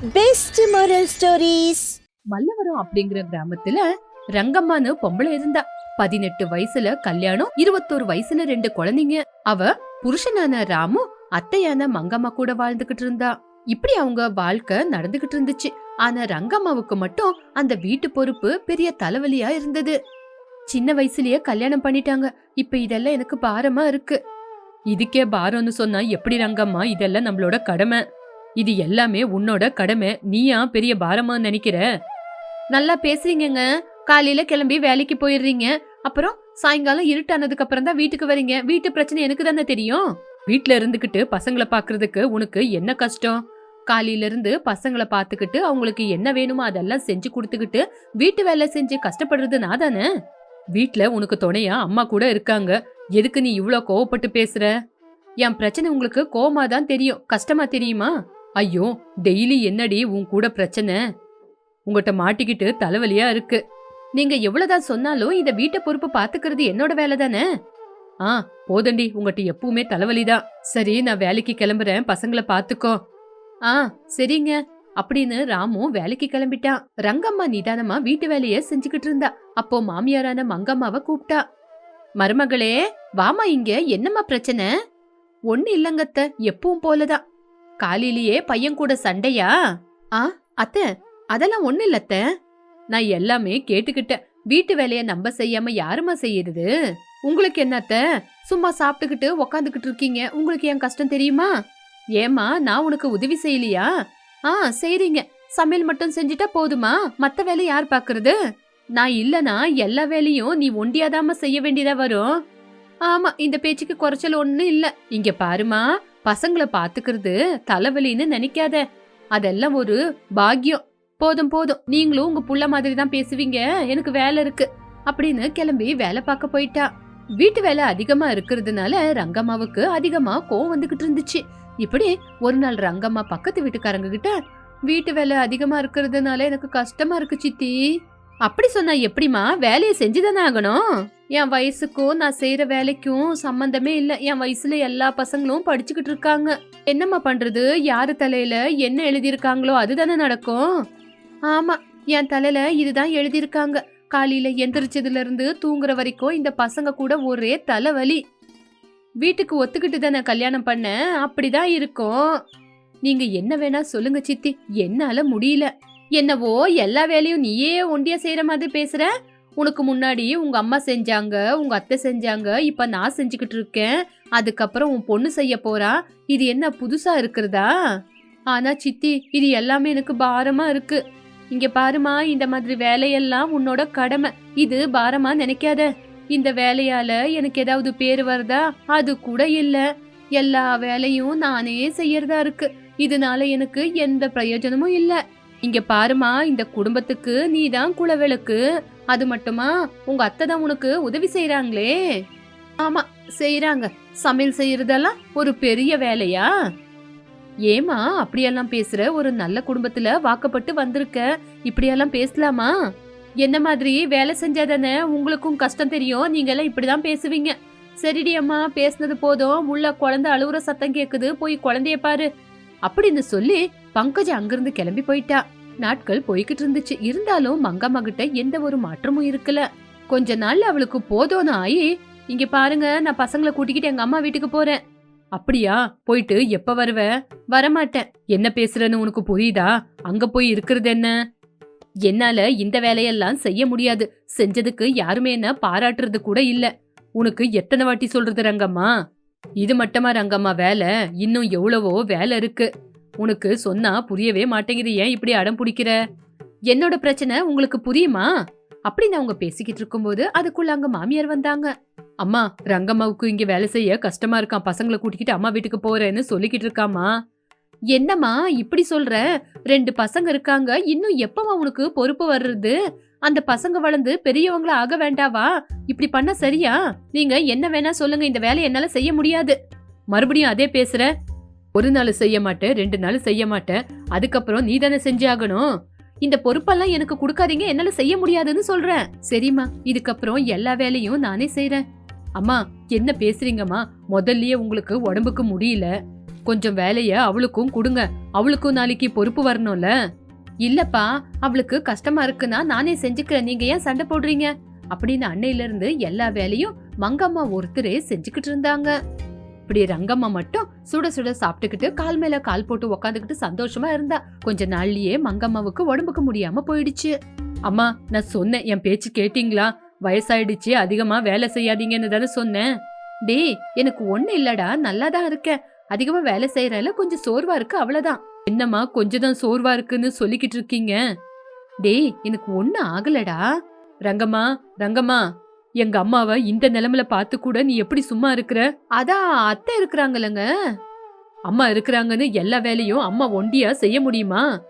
Best moral stories மல்லவரம் அப்படிங்கிற கிராமத்துல ரங்கம்மான்னு பொம்பளை இருந்தா. பதினெட்டு வயசுல கல்யாணம் இருபத்தோரு வயசுல ரெண்டு குழந்தைங்க. அவ புருஷனான ராமு அத்தையான மங்கம்மா கூட வாழ்ந்துகிட்டு இருந்தா. இப்படி அவங்க வாழ்க்கை நடந்துகிட்டு இருந்துச்சு. ஆனா ரங்கம்மாவுக்கு மட்டும் அந்த வீட்டு பொறுப்பு பெரிய தலைவலியா இருந்தது. சின்ன வயசுலயே கல்யாணம் பண்ணிட்டாங்க. இப்ப இதெல்லாம் எனக்கு பாரமா இருக்கு. இதுக்கே பாரம்னு சொன்னா எப்படி ரங்கம்மா? இதெல்லாம் நம்மளோட கடமை. இது எல்லாமே உன்னோட கடமை. நீயா பெரிய பாரமா நினைக்கிற? நல்லா பேசுறீங்கங்க. காலையில கிளம்பி வேலைக்கு போயிடுறீங்க. அப்புறம் சாயங்காலம் இருட்டானதுக்கு அப்புறம் தான் வீட்டுக்கு வரீங்க. வீட்டு பிரச்சனை எனக்கு தானே தெரியும். வீட்ல இருந்துகிட்டு பசங்கள பாக்குறதுக்கு உனக்கு என்ன கஷ்டம்? காலையில இருந்து பசங்கள பாத்துக்கிட்டு அவங்களுக்கு என்ன வேணுமோ அதெல்லாம் செஞ்சு கொடுத்துக்கிட்டு வீட்டு வேலை செஞ்சு கஷ்டப்படுறது நான் தானே? வீட்ல உனக்கு துணையா அம்மா கூட இருக்காங்க. எதுக்கு நீ இவ்ளோ கோவப்பட்டு பேசுற? என் பிரச்சனை உங்களுக்கு கோவமா தான் தெரியும். கஷ்டமா தெரியுமா? ஐயோ டெய்லி என்னடி உன் கூட பிரச்சனை? உங்கள்கிட்ட மாட்டிக்கிட்டு தலைவலியா இருக்கு. நீங்க எவ்வளவுதான் சொன்னாலும் இந்த வீட்டை பொறுப்பு பாத்துக்கிறது என்னோட வேலை தானே? ஆ போதண்டி உங்கள்கிட்ட எப்பவுமே தலைவலிதான் சரி நான் வேலைக்கு கிளம்புறேன் பசங்களை பாத்துக்கோ. ஆ சரிங்க. அப்படின்னு ராமு வேலைக்கு கிளம்பிட்டான் ரங்கம்மா நிதானமா வீட்டு வேலைய செஞ்சுக்கிட்டு இருந்தா. அப்போ மாமியாரான மங்கம்மாவை கூப்பிட்டா மருமகளே வாமா இங்க என்னம்மா பிரச்சனை? ஒன்னு இல்லங்கத்த எப்பவும் போலதான். காலையிலேயே பையன் கூட சண்டையா? ஆ அத்தை அதெல்லாம் ஒண்ணு இல்ல அத்தை. நான் எல்லாமே கேட்டுக்கிட்டேன். வீட்டு வேலைய நம்ம செய்யாம யாருமா செய்யறது? உங்களுக்கு என்ன அத்தை? சும்மா சாப்பிட்டுக்கிட்டு உக்காந்துக்கிட்டு இருக்கீங்க. உங்களுக்கு என் கஷ்டம் தெரியுமா? ஏமா நான் உனக்கு உதவி செய்யலையா? ஆ செய்றீங்க. சமையல் மட்டும் செஞ்சுட்டா போதுமா? மத்த வேலை யார் பாக்குறது? நான் இல்லனா எல்லா வேலையும் நீ ஒண்டியாதாம செய்ய வேண்டியதா வரும்? ஆமா இந்த பேச்சுக்கு குறைச்சல் ஒண்ணு இல்ல. இங்க பாருமா பசங்களை பாத்துக்கிறது தலைவலின்னு நினைக்காத. அதெல்லாம் ஒரு பாக்கியம். போதும் போதும். நீங்களும் உங்க புள்ள மாதிரி தான் பேசுவீங்க. எனக்கு வேலை இருக்கு. அப்படின்னு கிளம்பி வேலை பார்க்க போயிட்டா. வீட்டு வேலை அதிகமா இருக்கிறதுனால ரங்கம்மாவுக்கு அதிகமா கோவம் வந்துகிட்டு இருந்துச்சு. இப்படி ஒரு நாள் ரங்கம்மா பக்கத்து வீட்டுக்காரங்க கிட்ட வீட்டு வேலை அதிகமா இருக்கிறதுனால எனக்கு கஷ்டமா இருக்கு சித்தி. அப்படி சொன்னா எப்படிமா வேலையை செஞ்சுதானே ஆகணும். என் வயசுக்கும் நான் செய்யற வேலைக்கும் சம்பந்தமே இல்ல. என் வயசுல எல்லா பசங்களும் படிச்சுக்கிட்டு இருக்காங்க. என்னம்மா பண்றது? யாரு தலையில என்ன எழுதியிருக்காங்களோ அதுதானே நடக்கும். ஆமா என் தலையில இதுதான் எழுதியிருக்காங்க. காலையில எந்திரிச்சதுல இருந்து தூங்குற வரைக்கும் இந்த பசங்க கூட ஒரே தலைவலி. வீட்டுக்கு ஒத்துக்கிட்டு தானே கல்யாணம் பண்ண? அப்படிதான் இருக்கும். நீங்க என்ன வேணா சொல்லுங்க சித்தி. என்னால முடியல. என்னவோ எல்லா வேலையும் நீயே ஒண்டியா செய்யற மாதிரி பேசுற? உனக்கு முன்னாடி உங்க அம்மா செஞ்சாங்க உங்க அத்தை செஞ்சாங்க இப்ப நான் செஞ்சுக்கிட்டு இருக்கேன். அதுக்கப்புறம் உன் பொண்ணு செய்ய போறா? இது என்ன புதுசா இருக்கிறதா? ஆனா சித்தி இது எல்லாமே எனக்கு பாரமா இருக்கு. இங்க பாருமா இந்த மாதிரி வேலையெல்லாம் உன்னோட கடமை. இது பாரமா நினைக்காத. இந்த வேலையால எனக்கு ஏதாவது பேர் வருதா? அது கூட இல்ல. எல்லா வேலையும் நானே செய்யறதா இருக்கு. இதனால எனக்கு எந்த பிரயோஜனமும் இல்லை. இங்க பாருமா இந்த குடும்பத்துக்கு நீதான் குலவிளக்கு. அது மட்டுமா உங்க அத்தை தான் உனக்கு உதவி செய்யறாங்களே ஆமா செய்யறாங்க சமையல் செய்யறதெல்லாம் ஒரு பெரிய வேலையா? ஏமா அப்படியெல்லாம் பேசுற ஒரு நல்ல குடும்பத்துல வாக்கப்பட்டு வந்திருக்க. இப்படியெல்லாம் பேசலாமா? என்ன மாதிரி வேலை செஞ்சாதானே உங்களுக்கும் கஷ்டம் தெரியும். நீங்க எல்லாம் இப்படிதான் பேசுவீங்க. சரிடி அம்மா பேசுனது போதும். உள்ள குழந்தை அழுவுற சத்தம் கேக்குது. போய் குழந்தைய பாரு. அப்படின்னு சொல்லி பங்கஜ் அங்கிருந்து கிளம்பி போயிட்டா. நாட்கள் போய்கிட்டு இருந்துச்சு. இருந்தாலும் மங்கம்மா கிட்ட எந்த ஒரு மாற்றமும் இருக்கல. கொஞ்ச நாள்ல அவளுக்கு போதோன்னு ஆயி இங்க பாருங்க நான் பசங்களை கூட்டிக்கிட்டு எங்க அம்மா வீட்டுக்கு போறேன். அப்படியா? போயிட்டு எப்ப வருவ? வரமாட்டேன். என்ன பேசுறேன்னு உனக்கு புரியுதா? அங்க போய் இருக்கிறது என்ன? என்னால இந்த வேலையெல்லாம் செய்ய முடியாது. செஞ்சதுக்கு யாருமே என்ன பாராட்டுறது கூட இல்ல. உனக்கு எத்தனை வாட்டி சொல்றது ரங்கம்மா? இது மட்டுமா ரங்கம்மா வேலை? இன்னும் எவ்வளவோ வேலை இருக்கு. உனக்கு சொன்னா புரியவே மாட்டேங்குது. ஏன் இப்படி அடம் பிடிக்கிற? என்னோட பிரச்சனை உங்களுக்கு புரியுமா? அப்படின்னு அவங்க பேசிக்கிட்டு இருக்கும்போது அதுக்குள்ள அங்க மாமியார் வந்தாங்க. அம்மா ரங்கம்மாவுக்கு இங்க வேலை செய்ய கஷ்டமா இருக்கான் பசங்களை கூட்டிக்கிட்டு அம்மா வீட்டுக்கு போறேன்னு சொல்லிக்கிட்டு இருக்காமா என்னம்மா இப்படி சொல்ற? ரெண்டு பசங்க இருக்காங்க. இன்னும் எப்பமா உனக்கு பொறுப்பு வர்றது? அந்த பசங்க வளர்ந்து பெரியவங்கள ஆக வேண்டாவா? இப்படி பண்ண சரியா? நீங்க என்ன வேணா சொல்லுங்க. இந்த வேலையை என்னால செய்ய முடியாது. மறுபடியும் அதே பேசுற. ஒரு நாள் செய்ய மாட்டேன் ரெண்டு நாள் செய்ய மாட்டேன் அதுக்கப்புறம் நீ தானே செஞ்சாகணும் இந்த பொறுப்பெல்லாம் எனக்கு கொடுக்காதீங்க என்னால செய்ய முடியாதுன்னு சொல்றேன். சரிம்மா இதுக்கப்புறம் எல்லா வேலையும் நானே செய்யறேன் அம்மா என்ன பேசுறீங்கம்மா? முதல்லயே உங்களுக்கு உடம்புக்கு முடியல. கொஞ்சம் வேலைய அவளுக்கும் கொடுங்க. அவளுக்கும் நாளைக்கு பொறுப்பு வரணும்ல. இல்லப்பா அவளுக்கு கஷ்டமா இருக்குன்னா நானே செஞ்சுக்கிறேன். நீங்க ஏன் சண்டை போடுறீங்க? அப்படின்னு அன்னையில இருந்து எல்லா வேலையும் மங்கம்மா ஒருத்தரே செஞ்சுக்கிட்டு இருந்தாங்க. இப்படி ரங்கம்மா மட்டும் சுட சுட சாப்பிட்டுக்கிட்டு கால் மேல கால் போட்டு உக்காந்துக்கிட்டு சந்தோஷமா இருந்தா கொஞ்ச நாள்லயே மங்கம்மாவுக்கு உடம்புக்கு முடியாம போயிடுச்சு. அம்மா நான் சொன்னேன் என் பேச்சு கேட்டீங்களா? வயசாயிடுச்சு அதிகமா வேலை செய்யாதீங்கன்னு தானே சொன்னேன். டேய் எனக்கு ஒண்ணு இல்லடா நல்லா தான் இருக்கேன். அதிகமா வேலை செய்யறல கொஞ்சம் சோர்வா இருக்கு அவ்வளவுதான். என்னம்மா கொஞ்சம் தான் சோர்வா இருக்குன்னு சொல்லிக்கிட்டு இருக்கீங்க? டேய் எனக்கு ஒண்ணு ஆகலடா. ரங்கம்மா ரங்கம்மா. எங்க அம்மாவை இந்த நிலைமையில பார்த்து கூட நீ எப்படி சும்மா இருக்கிற? அதான் அத்தை இருக்கிறாங்கல்லங்க. அம்மா இருக்கிறாங்கன்னு எல்லா வேலையும் அம்மா ஒண்டியா செய்ய முடியுமா?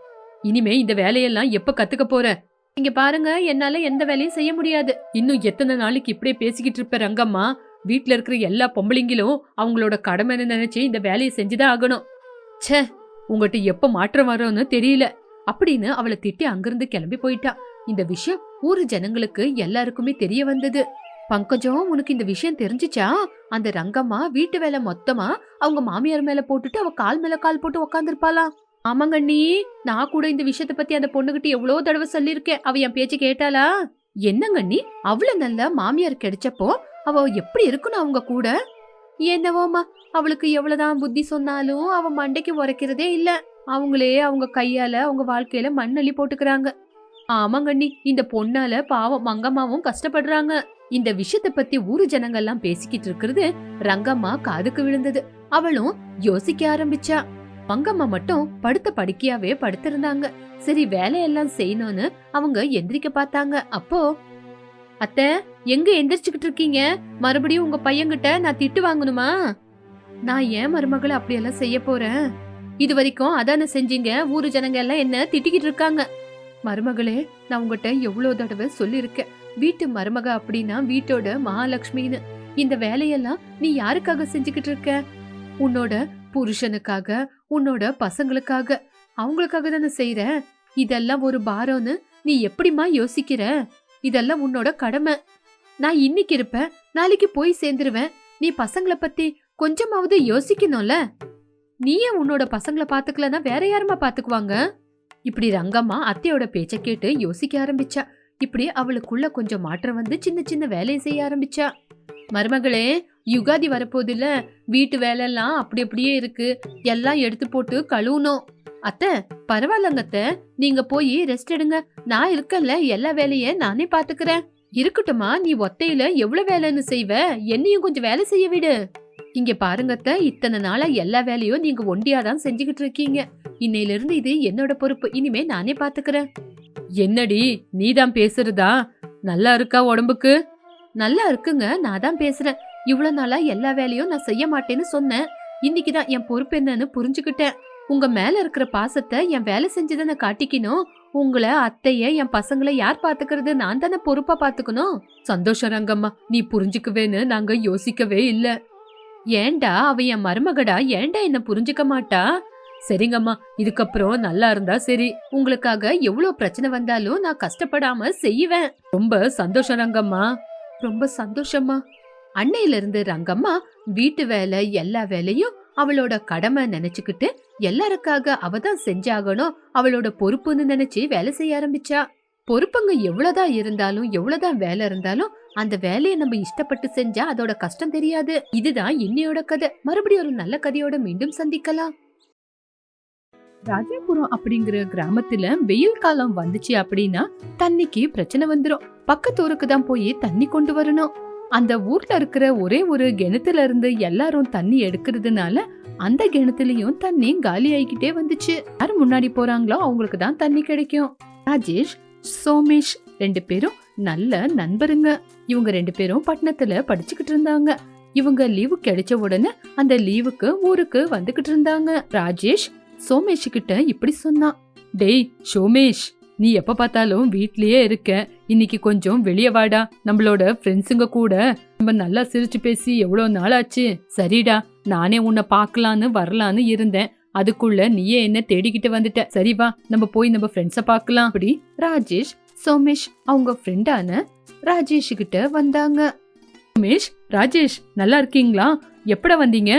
இனிமே இந்த வேலையெல்லாம் எப்ப கத்துக்க போற? இங்க பாருங்க என்னால எந்த வேலையும் செய்ய முடியாது. இன்னும் எத்தனை நாளைக்கு இப்படியே பேசிக்கிட்டு இருப்ப ரங்கம்மா? வீட்ல இருக்கிற எல்லா பொம்பளைங்களும் அவங்களோட கடமை நினைச்சு இந்த வேலையை செஞ்சுதான் ஆகணும். ச்சே உங்ககிட்ட எப்ப மாற்றம் வரும்னு தெரியல. அப்படின்னு அவளை திட்டி அங்கிருந்து கிளம்பி போயிட்டா. இந்த விஷயம் ஊரு ஜனங்களுக்கு எல்லாருக்குமே தெரிய வந்தது. பங்கஜம் உனக்கு இந்த விஷயம் தெரிஞ்சுச்சா? அந்த ரங்கம்மா வீட்டு வேலை மொத்தமா அவங்க மாமியார் மேல போட்டுட்டு அவ கால் மேல கால் போட்டு உக்காந்துருப்பாளாம் ஆமாங்கண்ணி நான் கூட இந்த விஷயத்த பத்தி அந்த பொண்ணுகிட்ட எவ்வளவு தடவை சொல்லியிருக்கேன். அவ என் பேச்சு கேட்டாளா? என்னங்கண்ணி அவ்வளவு நல்ல மாமியார் கிடைச்சப்போ அவ எப்படி இருக்கணும் அவங்க கூட? என்னவோமா அவளுக்கு எவ்வளவுதான் புத்தி சொன்னாலும் அவ மண்டைக்கு உரைக்கிறதே இல்ல. அவங்களே அவங்க கையால அவங்க வாழ்க்கையில மண்ணள்ளி போட்டுக்கிறாங்க. ஆமாங்கண்ணி இந்த பொண்ணால பாவம் மங்கம்மாவும் கஷ்டப்படுறாங்க. இந்த விஷயத்த பத்தி ஊரு ஜனங்கள்லாம் பேசிக்கிட்டு இருக்கிறது ரங்கம்மா காதுக்கு விழுந்தது. அவளும் யோசிக்க ஆரம்பிச்சா. மங்கம்மா மட்டும் படுத்த படுக்கையாவே படுத்திருந்தாங்க. சரி வேலையெல்லாம் செய்யணும்னு அவங்க எந்திரிக்க பார்த்தாங்க. அப்போ அத்தை எங்க எந்திரிச்சுக்கிட்டு இருக்கீங்க? மறுபடியும் உங்க பையன்கிட்ட நான் திட்டு வாங்கணுமா? நான் ஏன் மருமகளை அப்படியெல்லாம் செய்ய போறேன்? இது வரைக்கும் அதான செஞ்சீங்க? ஊரு ஜனங்க எல்லாம் என்ன திட்டிக்கிட்டு இருக்காங்க. மருமகளே நான் உங்ககிட்ட எவ்வளோ தடவை சொல்லியிருக்கேன். வீட்டு மருமக அப்படின்னா வீட்டோட மகாலட்சுமின்னு. இந்த வேலையெல்லாம் நீ யாருக்காக செஞ்சுக்கிட்டு இருக்க? உன்னோட புருஷனுக்காக உன்னோட பசங்களுக்காக. அவங்களுக்காக தானே செய்யற இதெல்லாம் ஒரு பாரம்னு நீ எப்படிம்மா யோசிக்கிற? இதெல்லாம் உன்னோட கடமை. நான் இன்னைக்கு இருப்பேன் நாளைக்கு போய் சேர்ந்துருவேன். நீ பசங்கள பத்தி கொஞ்சமாவது யோசிக்கணும்ல? நீயே உன்னோட பசங்கள பாத்துக்கலன்னா வேற யாரும்மா பாத்துக்குவாங்க? இப்படி ரங்கம்மா அத்தையோட பேச்ச கேட்டு யோசிக்க ஆரம்பிச்சா. இப்படி அவளுக்குள்ள கொஞ்சம் மாற்றம் வந்து சின்ன சின்ன வேலையை செய்ய ஆரம்பிச்சா. மருமகளே யுகாதி வரப்போதில்ல வீட்டு வேலையெல்லாம் அப்படி அப்படியே இருக்கு. எல்லாம் எடுத்து போட்டு கழுவணும். அத்தை பரவாயில்லங்கத்த நீங்க போய் ரெஸ்ட் எடுங்க. நான் இருக்கேன்ல எல்லா வேலைய நானே பாத்துக்கிறேன். இருக்கட்டுமா நீ ஒத்தையில எவ்வளவு வேலைன்னு செய்வ? என்னையும் கொஞ்சம் வேலை செய்ய விடு. இங்க பாருங்கத்த இத்தனை நாளா எல்லா வேலையும் நீங்க ஒண்டியாதான் செஞ்சுக்கிட்டு இருக்கீங்க. இன்னையிலிருந்து இது என்னோட பொறுப்பு. இனிமே நானே பாத்துக்கிறேன். என்னடி நீதான் பேசுறதா? நல்லா இருக்கா உடம்புக்கு? நல்லா இருக்குங்க நான் தான் பேசுறேன். இவ்வளவு நாளா எல்லா வேலையும் நான் செய்ய மாட்டேன்னு சொன்னேன். இன்னைக்குதான் என் பொறுப்பு என்னன்னு புரிஞ்சுக்கிட்டேன். உங்க மேல இருக்கிற பாசத்தை என் வேலை செஞ்சுதானே காட்டிக்கணும். உங்களை அத்தைய என் பசங்களை யார் பாத்துக்கிறது? நான் தானே பொறுப்பா பாத்துக்கணும். சந்தோஷம் ரங்கம்மா நீ புரிஞ்சுக்கவேன்னு நாங்க யோசிக்கவே இல்ல. ஏன்டா அவ என் மருமகடா? ஏன்டா என்ன புரிஞ்சுக்க மாட்டா? சரிங்கம்மா இதுக்கப்புறம் நல்லா இருந்தா சரி. உங்களுக்காக எவ்வளவு பிரச்சனை வந்தாலும் நான் கஷ்டப்படாம செய்வேன். ரொம்ப சந்தோஷம் ரங்கம்மா. ரொம்ப சந்தோஷமா அன்னையில இருந்து ரங்கம்மா வீட்டு வேலை எல்லா வேலையும் அவளோட கடமை நினைச்சுக்கிட்டு எல்லாருக்காக அவ தான் செஞ்சாகணும் அவளோட பொறுப்புன்னு நினைச்சு வேலை செய்ய ஆரம்பிச்சா. பொறுப்புங்க எவ்வளவுதான் இருந்தாலும் எவ்வளவுதான் வேலை இருந்தாலும் அந்த வேலையை நம்ம இஷ்டப்பட்டு செஞ்சா அதோட கஷ்டம் தெரியாது. இதுதான் இன்னையோட கதை. மறுபடியும் ஒரு நல்ல கதையோட மீண்டும் சந்திக்கலாம். ராஜாபுரம் அப்படிங்கிற கிராமத்துல வெயில் காலம் வந்துச்சு அப்படின்னா தண்ணிக்கு பிரச்சனை வந்துடும் பக்கத்து ஊருக்கு தான் போய் தண்ணி கொண்டு வரணும். அந்த ஊர்ல இருக்கிற ஒரே ஒரு கிணத்துல இருந்து எல்லாரும் தண்ணி எடுக்கிறதுனால அந்த கிணத்துலயும் தண்ணி காலி ஆகிக்கிட்டே வந்துச்சு. யார் முன்னாடி போறாங்களோ அவங்களுக்கு தான் தண்ணி கிடைக்கும். ராஜேஷ் சோமேஷ் ரெண்டு பேரும் நல்ல நண்பருங்க. இவங்க ரெண்டு பேரும் பட்டணத்துல படிச்சுக்கிட்டு இருந்தாங்க. இவங்க லீவு கிடைச்ச உடனே அந்த லீவுக்கு ஊருக்கு வந்துகிட்டு இருந்தாங்க. ராஜேஷ் சோமேஷ் கிட்ட இப்படி சொன்னான். டேய் சோமேஷ் நீ எப்ப பார்த்தாலும் வீட்லயே இருக்க. இன்னைக்கு கொஞ்சம் வெளியே வாடா. நம்மளோட ஃப்ரெண்ட்ஸுங்க கூட நம்ம நல்லா சிரிச்சு பேசி எவ்வளவு நாள் ஆச்சு சரிடா நானே உன்னை பார்க்கலான்னு வரலான்னு இருந்தேன். அதுக்குள்ள நீயே என்ன தேடிக்கிட்டு வந்துட்ட. சரி வா நம்ம போய் நம்ம ஃப்ரெண்ட்ஸை பார்க்கலாம். அப்படி ராஜேஷ் சோமேஷ் அவங்க ஃப்ரெண்டான ராஜேஷ் கிட்ட வந்தாங்க. சோமேஷ் ராஜேஷ் நல்லா இருக்கீங்களா? எப்பட வந்தீங்க?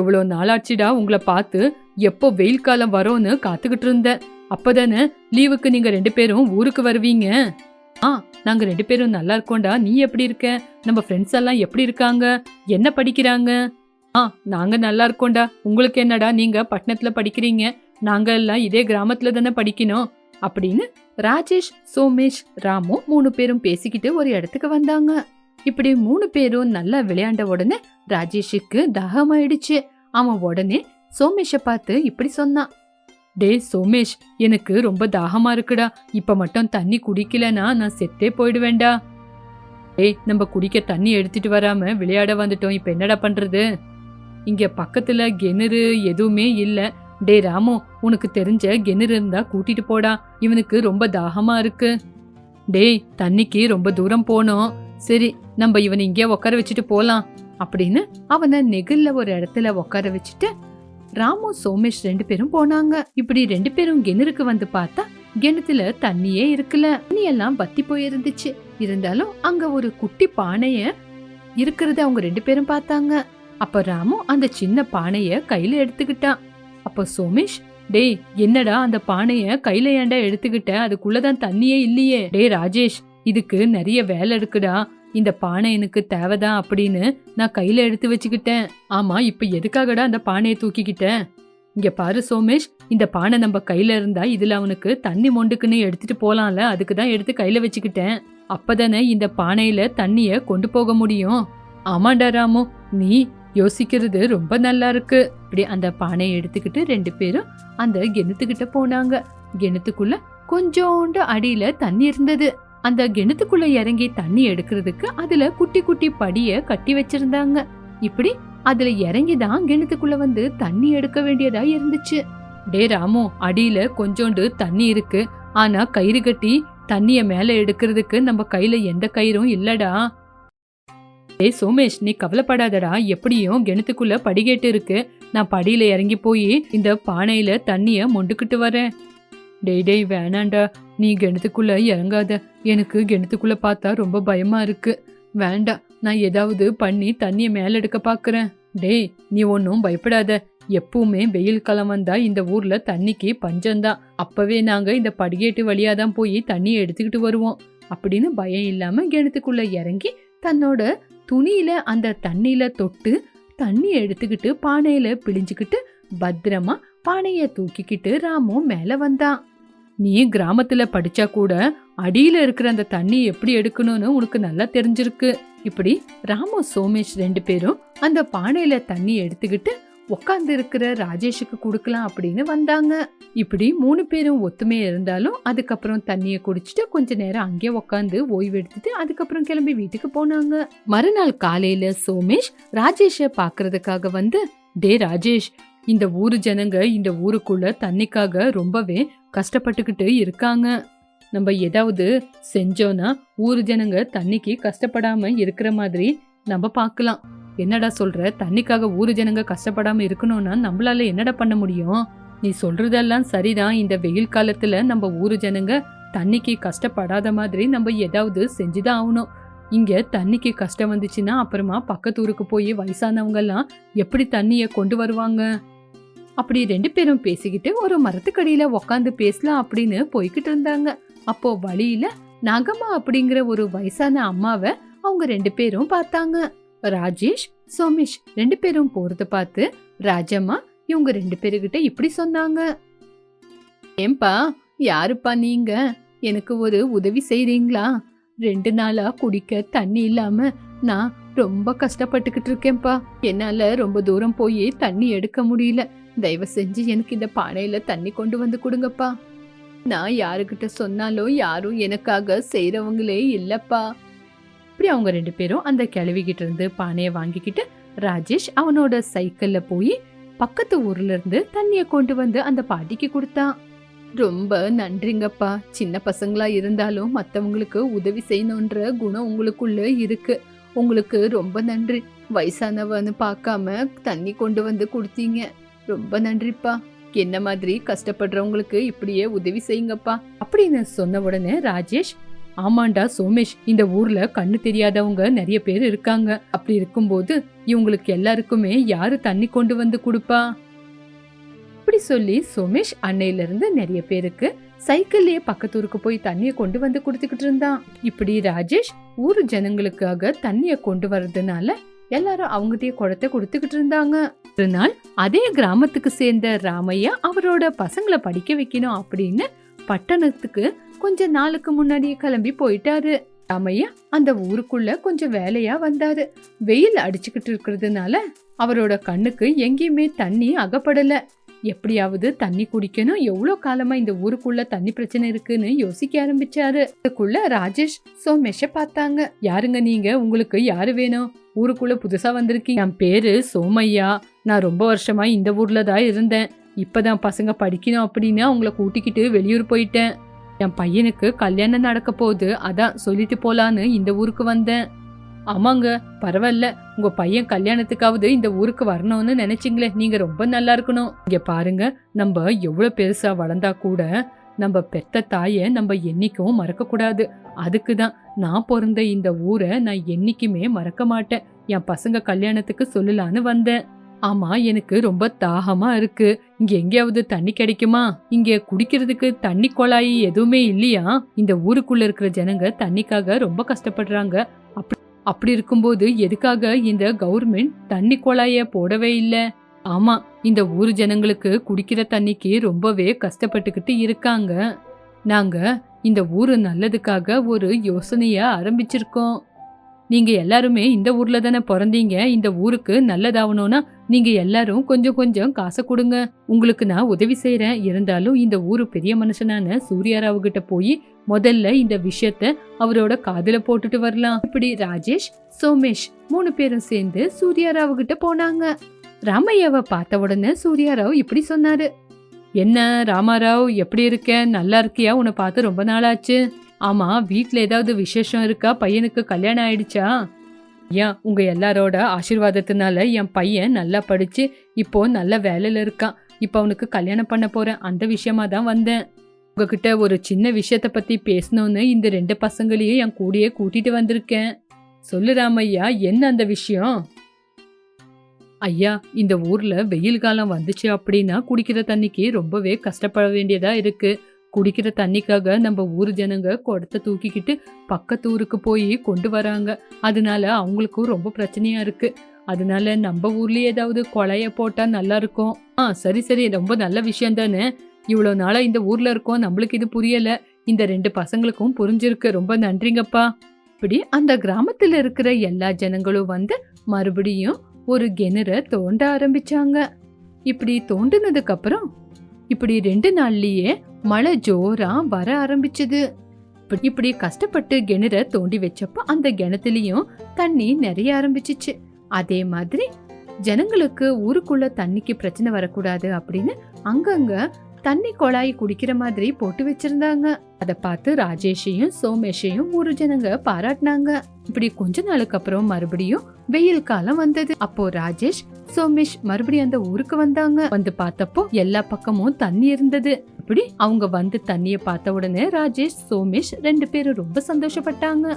இவ்வளோ நாளாச்சுடா உங்களை பார்த்து எப்போ வெயில் காலம் வரும்னு காத்துக்கிட்டு இருந்தேன் அப்பதானே லீவுக்கு நீங்க ரெண்டு பேரும் ஊருக்கு வருவீங்க? ஆ நாங்க ரெண்டு பேரும் நல்லா இருக்கோண்டா நீ எப்படி இருக்க? நம்ம ஃப்ரெண்ட்ஸ் எல்லாம் எப்படி இருக்காங்க? என்ன படிக்கிறாங்க? ஆ நாங்க நல்லா இருக்கோண்டா உங்களுக்கு என்னடா? நீங்க பட்டணத்துல படிக்கிறீங்க. நாங்க எல்லாம் இதே கிராமத்துல தானே படிக்கணும். அப்படின்னு ராஜேஷ் சோமேஷ் ராமு மூணு பேரும் பேசிக்கிட்டு ஒரு இடத்துக்கு வந்தாங்க. இப்படி மூணு பேரும் நல்லா விளையாண்ட உடனே ராஜேஷுக்கு தாகமாயிடுச்சு. அவன் உடனே சோமேஷை பார்த்து இப்படி சொன்னான் டேய் சோமேஷ் எனக்கு ரொம்ப தாகமா இருக்குடா. இப்ப மட்டும் தண்ணி குடிக்கலனா நான் செத்தே போயிடுவேன்டா. டேய் நம்ம குடிக்க தண்ணி எடுத்துட்டு வராம விளையாட வந்துட்டோம். இப்ப என்னடா பண்றது? இங்க பக்கத்துல கிணறு எதுவுமே இல்ல. டேய் ராமு உனக்கு தெரிஞ்ச கிணறு இருந்தா கூட்டிட்டு போடா. இவனுக்கு ரொம்ப தாகமா இருக்கு. டேய் தண்ணிக்கு ரொம்ப தூரம் போனோம். சரி நம்ம இவனை இங்கே உட்கார வச்சுட்டு போலாம். அப்படின்னு அவனை நெகிழ்ல ஒரு இடத்துல உட்கார வச்சுட்டு ராமு சோமேஷ் ரெண்டு பேரும் போனாங்க. இப்படி ரெண்டு பேரும் கிணறுக்கு வந்து பார்த்தா கிணத்துல தண்ணியே இருக்குல்ல தண்ணி எல்லாம் வத்தி போயிருந்துச்சு. இருந்தாலும் அங்க ஒரு குட்டி பானைய இருக்கிறத அவங்க ரெண்டு பேரும் பார்த்தாங்க. அப்ப ராமு அந்த சின்ன பானைய கையில எடுத்துக்கிட்டான் அப்ப சோமேஷ் டேய் என்னடா அந்த பானைய கையில ஏன்டா எடுத்துக்கிட்ட? அதுக்குள்ளதான் தண்ணியே இல்லையே. டேய் ராஜேஷ் இதுக்கு நிறைய வேலை இருக்குடா. இந்த பானை எனக்கு தேவைதான் அப்படின்னு நான் கையில எடுத்து வச்சுக்கிட்டேன். ஆமா இப்ப எதுக்காகடா அந்த பானையை தூக்கிக்கிட்டேன்? இங்க பாரு சோமேஷ் இந்த பானை நம்ம கையில இருந்தா இதுல அவனுக்கு தண்ணி மொண்டுக்குன்னு எடுத்துட்டு போலாம்ல அதுக்கு தான் எடுத்து கையில வச்சுக்கிட்டேன். அப்பதானே இந்த பானையில தண்ணிய கொண்டு போக முடியும். ஆமாண்டா ராமு நீ யோசிக்கிறது ரொம்ப நல்லா இருக்கு. இப்படி அந்த பானையை எடுத்துக்கிட்டு ரெண்டு பேரும் அந்த கிணத்துக்கிட்ட போனாங்க. கிணத்துக்குள்ள கொஞ்சோண்டு அடியில தண்ணி இருந்தது. அந்த கிணத்துக்குள்ள இறங்கி தண்ணி எடுக்கிறதுக்கு அதுல குட்டி குட்டி படிய கட்டி வச்சிருந்தாங்க. இப்படி அதுல இறங்கி தான் கிணத்துக்குள்ள வந்து தண்ணி எடுக்க வேண்டியதா இருந்துச்சு. டே ராமு அடியில கொஞ்சோண்டு தண்ணி இருக்கு. ஆனா கயிறு கட்டி தண்ணிய மேல எடுக்கிறதுக்கு நம்ம கையில எந்த கயிறும் இல்லடா. டேய் சோமேஷ் நீ கவலைப்படாதடா. எப்படியும் கிணத்துக்குள்ள படிகேட்டு இருக்கு. நான் படியில இறங்கி போய் இந்த பானையில தண்ணிய மொண்டுக்கிட்டு வரேன். டேய் டேய் வேணாண்டா. நீ கிணத்துக்குள்ள இறங்காத. எனக்கு கிணத்துக்குள்ள பார்த்தா ரொம்ப பயமா இருக்கு. வேண்டாம் நான் ஏதாவது பண்ணி தண்ணியை மேலெடுக்க பாக்குறேன். டேய் நீ ஒன்றும் பயப்படாத. எப்பவுமே வெயில் காலம் வந்தா இந்த ஊர்ல தண்ணிக்கு பஞ்சம்தான் அப்பவே நாங்க இந்த படிகேட்டு வழியா தான் போய் தண்ணியை எடுத்துக்கிட்டு வருவோம். அப்படின்னு பயம் இல்லாம கிணத்துக்குள்ள இறங்கி தன்னோட துணியில அந்த தண்ணியில தொட்டு தண்ணி எடுத்துக்கிட்டு பானையில பிழிஞ்சுக்கிட்டு பத்திரமா பானையை தூக்கிக்கிட்டு ராமு மேல வந்தான். நீ கிராமத்துல படிச்சா கூட அடியில இருக்கிற அந்த தண்ணி எப்படி எடுக்கணும்னு உனக்கு நல்லா தெரிஞ்சிருக்கு. இப்படி ராமு சோமேஷ் ரெண்டு பேரும் அந்த பானையில தண்ணி எடுத்துக்கிட்டு உட்காந்து இருக்கிற ராஜேஷுக்கு கொடுக்கலாம் அப்படின்னு வந்தாங்க. இப்படி மூணு பேரும் ஒத்துமையா இருந்தாலும் அதுக்கப்புறம் தண்ணியை குடிச்சிட்டு கொஞ்ச நேரம் அங்கேயே உட்காந்து ஓய்வு எடுத்துட்டு அதுக்கப்புறம் கிளம்பி வீட்டுக்கு போனாங்க. மறுநாள் காலையில சோமேஷ் ராஜேஷ பாக்குறதுக்காக வந்து டே ராஜேஷ் இந்த ஊரு ஜனங்க இந்த ஊருக்குள்ள தண்ணிக்காக ரொம்பவே கஷ்டப்பட்டுக்கிட்டு இருக்காங்க. நம்ம ஏதாவது செஞ்சோன்னா ஊரு ஜனங்க தண்ணிக்கு கஷ்டப்படாம இருக்கிற மாதிரி நம்ம பார்க்கலாம். என்னடா சொல்ற? தண்ணிக்காக ஊரு ஜனங்க கஷ்டப்படாம இருக்கணும்னா நம்மளால என்னடா பண்ண முடியும்? நீ சொல்றதெல்லாம் சரிதான். இந்த வெயில் காலத்துல நம்ம ஊரு ஜனங்க தண்ணிக்கு கஷ்டப்படாத மாதிரி நம்ம ஏதாவது செஞ்சுதான் ஆகணும். இங்க தண்ணிக்கு கஷ்டம் வந்துச்சுன்னா அப்புறமா பக்கத்து ஊருக்கு போய் வயசானவங்க எல்லாம் எப்படி தண்ணிய கொண்டு வருவாங்க? அப்படி ரெண்டு பேரும் பேசிக்கிட்டு ஒரு மரத்துக்கடியில உக்காந்து பேசலாம் அப்படின்னு போய்கிட்டு இருந்தாங்க. அப்போ வழியில நகமா அப்படிங்கிற ஒரு வயசான அம்மாவை அவங்க ரெண்டு பேரும் பார்த்தாங்க. ராஜேஷ் சோமேஷ் ரெண்டு பேரும் போறத பார்த்து ராஜம்மா இவங்க ரெண்டு பேருகிட்ட இப்படி சொன்னாங்க. ஏன்பா யாருப்பா நீங்க? எனக்கு ஒரு உதவி செய்றீங்களா? ரெண்டு நாளா குடிக்க தண்ணி இல்லாம நான் ரொம்ப கஷ்டப்பட்டுக்கிட்டு இருக்கேன்ப்பா என்னால ரொம்ப தூரம் போய் தண்ணி எடுக்க முடியல. தயவு செஞ்சு எனக்கு இந்த பானையில தண்ணி கொண்டு வந்து கொடுங்கப்பா. நான் யாருக்கிட்ட சொன்னாலும் யாரும் எனக்காக செய்கிறவங்களே இல்லப்பா. இப்படி அவங்க ரெண்டு பேரும் அந்த கிழவிகிட்ட இருந்து பானையை வாங்கிக்கிட்டு ராஜேஷ் அவனோட சைக்கிளில் போய் பக்கத்து ஊர்ல இருந்து தண்ணியை கொண்டு வந்து அந்த பாட்டிக்கு கொடுத்தான். ரொம்ப நன்றிங்கப்பா. சின்ன பசங்களா இருந்தாலும் மற்றவங்களுக்கு உதவி செய்யணுன்ற குணம் உங்களுக்குள்ள இருக்கு. உங்களுக்கு ரொம்ப நன்றி. வயசானவன்னு பார்க்காம தண்ணி கொண்டு வந்து கொடுத்தீங்க. ரொம்ப நன்றிப்பா. என்ன மாதிரி கஷ்டப்படுறவங்களுக்கு இப்படியே உதவி செய்யுங்கப்பா. அப்படின்னு சொன்ன உடனே ராஜேஷ் ஆமாண்டா சோமேஷ் இந்த ஊர்ல கண்ணு தெரியாதவங்க நிறைய பேர் இருக்காங்க. அப்படி இருக்கும்போது இவங்களுக்கு எல்லாருக்குமே யாரு தண்ணி கொண்டு வந்து கொடுப்பா? இப்படி சொல்லி சோமேஷ் அன்னையில இருந்து நிறைய பேருக்கு சைக்கிள்லயே பக்கத்தூருக்கு போய் தண்ணிய கொண்டு வந்து கொடுத்துக்கிட்டு இருந்தான். இப்படி ராஜேஷ் ஊர் ஜனங்களுக்காக தண்ணிய கொண்டு வர்றதுனால எல்லாரும் அவங்ககிட்டயே குடத்தை கொடுத்துக்கிட்டு இருந்தாங்க. ஒரு நாள் அதே கிராமத்துக்கு சேர்ந்த ராமையா அவரோட பசங்களை படிக்க வைக்கணும் அப்படின்னு பட்டணத்துக்கு கொஞ்ச நாளுக்கு முன்னாடியே கிளம்பி போயிட்டாரு. ராமையா அந்த ஊருக்குள்ள கொஞ்சம் வேலையா வந்தாரு. வெயில் அடிச்சுக்கிட்டு இருக்கிறதுனால அவரோட கண்ணுக்கு எங்கேயுமே தண்ணி அகப்படல. எப்படியாவது தண்ணி குடிக்கணும். எவ்வளோ காலமா இந்த ஊருக்குள்ள தண்ணி பிரச்சனை இருக்குன்னு யோசிக்க ஆரம்பிச்சாரு. அதுக்குள்ள ராஜேஷ் சோமேஷ பார்த்தாங்க. யாருங்க நீங்க? உங்களுக்கு யாரு வேணும்? ஊருக்குள்ள புதுசா வந்திருக்கீங்க. என் பேரு சோமையா. நான் ரொம்ப வருஷமா இந்த ஊர்ல தான் இருந்தேன். இப்பதான் பசங்க படிக்கணும் அப்படின்னு அவங்கள கூட்டிக்கிட்டு வெளியூர் போயிட்டேன். என் பையனுக்கு கல்யாணம் நடக்க போகுது. அதான் சொல்லிட்டு போலான்னு இந்த ஊருக்கு வந்தேன். ஆமாங்க பரவாயில்ல. உங்க பையன் கல்யாணத்துக்காவது இந்த ஊருக்கு வரணும்னு நினைச்சீங்களே. நீங்க ரொம்ப நல்லா இருக்கணும். இங்க பாருங்க நம்ம எவ்வளோ பெருசா வளர்ந்தா கூட நம்ம பெத்த தாயை நம்ம என்னைக்கும் மறக்கக்கூடாது. அதுக்கு தான் நான் பிறந்த இந்த ஊரை நான் என்னைக்குமே மறக்க மாட்டேன். என் பசங்க கல்யாணத்துக்கு சொல்லலான்னு வந்தேன். ஆமா எனக்கு ரொம்ப தாகமா இருக்கு. இங்க எங்கேயாவது தண்ணி கிடைக்குமா? இங்க குடிக்கிறதுக்கு தண்ணி குழாய் எதுவுமே இல்லையா? இந்த ஊருக்குள்ள இருக்கிற ஜனங்க தண்ணிக்காக ரொம்ப கஷ்டப்படுறாங்க. அப்படி அப்படி இருக்கும்போது எதுக்காக இந்த கவர்மெண்ட் தண்ணி குழாய போடவே இல்லை? ஆமா இந்த ஊர் ஜனங்களுக்கு குடிக்கிற தண்ணிக்கு ரொம்பவே கஷ்டப்பட்டுக்கிட்டு இருக்காங்க. நாங்க இந்த ஊரு நல்லதுக்காக ஒரு யோசனைய ஆரம்பிச்சிருக்கோம். நீங்க எல்லாருமே இந்த ஊர்ல தானே பிறந்தீங்க இந்த ஊருக்கு நல்லதாகணும்னா நீங்க எல்லாரும் கொஞ்சம் கொஞ்சம் காசை கொடுங்க. உங்களுக்கு நான் உதவி செய்யறேன் இருந்தாலும் இந்த ஊரு பெரிய மனுஷனான சூர்யாராவு கிட்ட போய் முதல்ல இந்த விஷயத்த அவரோட காதுல போட்டுட்டு வரலாம். இப்படி ராஜேஷ் சோமேஷ் மூணு பேரும் சேர்ந்து சூர்யாராவு கிட்ட போனாங்க. ராமையாவை பார்த்த உடனே சூர்யாராவ் இப்படி சொன்னாரு. என்ன ராமாராவ் எப்படி இருக்க? நல்லா இருக்கியா? உன்னை பார்த்து ரொம்ப நாளாச்சு. ஆமாம் வீட்டில் ஏதாவது விசேஷம் இருக்கா? பையனுக்கு கல்யாணம் ஆயிடுச்சா? ஏன் உங்கள் எல்லாரோட ஆசீர்வாதத்தினால என் பையன் நல்லா படித்து இப்போ நல்ல வேலையில் இருக்கான். இப்போ அவனுக்கு கல்யாணம் பண்ண போகிறேன் அந்த விஷயமா தான் வந்தேன். உங்ககிட்ட ஒரு சின்ன விஷயத்த பற்றி பேசணும்னு இந்த ரெண்டு பசங்களையும் என் கூடயே கூட்டிகிட்டு வந்திருக்கேன். சொல்லு ராமையா என்ன அந்த விஷயம்? ஐயா இந்த ஊர்ல வெயில் காலம் வந்துச்சு அப்படின்னா குடிக்கிற தண்ணிக்கு ரொம்பவே கஷ்டப்பட வேண்டியதா இருக்கு. குடிக்கிற தண்ணிக்காக நம்ம ஊர் ஜனங்க குடத்தை தூக்கிக்கிட்டு பக்கத்து ஊருக்கு போய் கொண்டு வராங்க. அதனால அவங்களுக்கும் ரொம்ப பிரச்சனையா இருக்கு. அதனால நம்ம ஊர்லயே ஏதாவது கொலைய போட்டா நல்லா இருக்கும். ஆ சரி சரி ரொம்ப நல்ல விஷயம் தானே. இவ்வளோ நாளா இந்த ஊர்ல இருக்கோம் நம்மளுக்கு இது புரியல. இந்த ரெண்டு பசங்களுக்கும் புரிஞ்சிருக்கு. ரொம்ப நன்றிங்கப்பா. இப்படி அந்த கிராமத்துல இருக்கிற எல்லா ஜனங்களும் வந்து மறுபடியும் ஒரு கிணற தோண்ட ஆரம்பிச்சாங்க. இப்படி தோண்டினதுக்கு அப்புறம் இப்படி ரெண்டு நாள்லயே மழை ஜோரா வர ஆரம்பிச்சது. இப்படி- இப்படி கஷ்டப்பட்டு கிணற தோண்டி வச்சப்போ அந்த கிணத்துலயும் தண்ணி நிறைய ஆரம்பிச்சிச்சு. அதே மாதிரி ஜனங்களுக்கு ஊருக்குள்ள தண்ணிக்கு பிரச்சனை வரக்கூடாது அப்படின்னு அங்கங்க தண்ணி குழாய் குடிக்கிற மாதிரி போட்டு வச்சிருந்தாங்க. அத பார்த்து ராஜேஷையும் சோமேஷையும் ஊரு ஜனங்க பாராட்டினாங்க. இப்படி கொஞ்ச நாளுக்கு அப்புறம் மறுபடியும் வெயில் காலம் வந்தது. அப்போ ராஜேஷ் சோமேஷ் மறுபடியும் அந்த ஊருக்கு வந்தாங்க. வந்து பார்த்தப்போ எல்லா பக்கமும் தண்ணி இருந்தது. இப்படி அவங்க வந்து தண்ணிய பார்த்த உடனே ராஜேஷ் சோமேஷ் ரெண்டு பேரும் ரொம்ப சந்தோஷப்பட்டாங்க.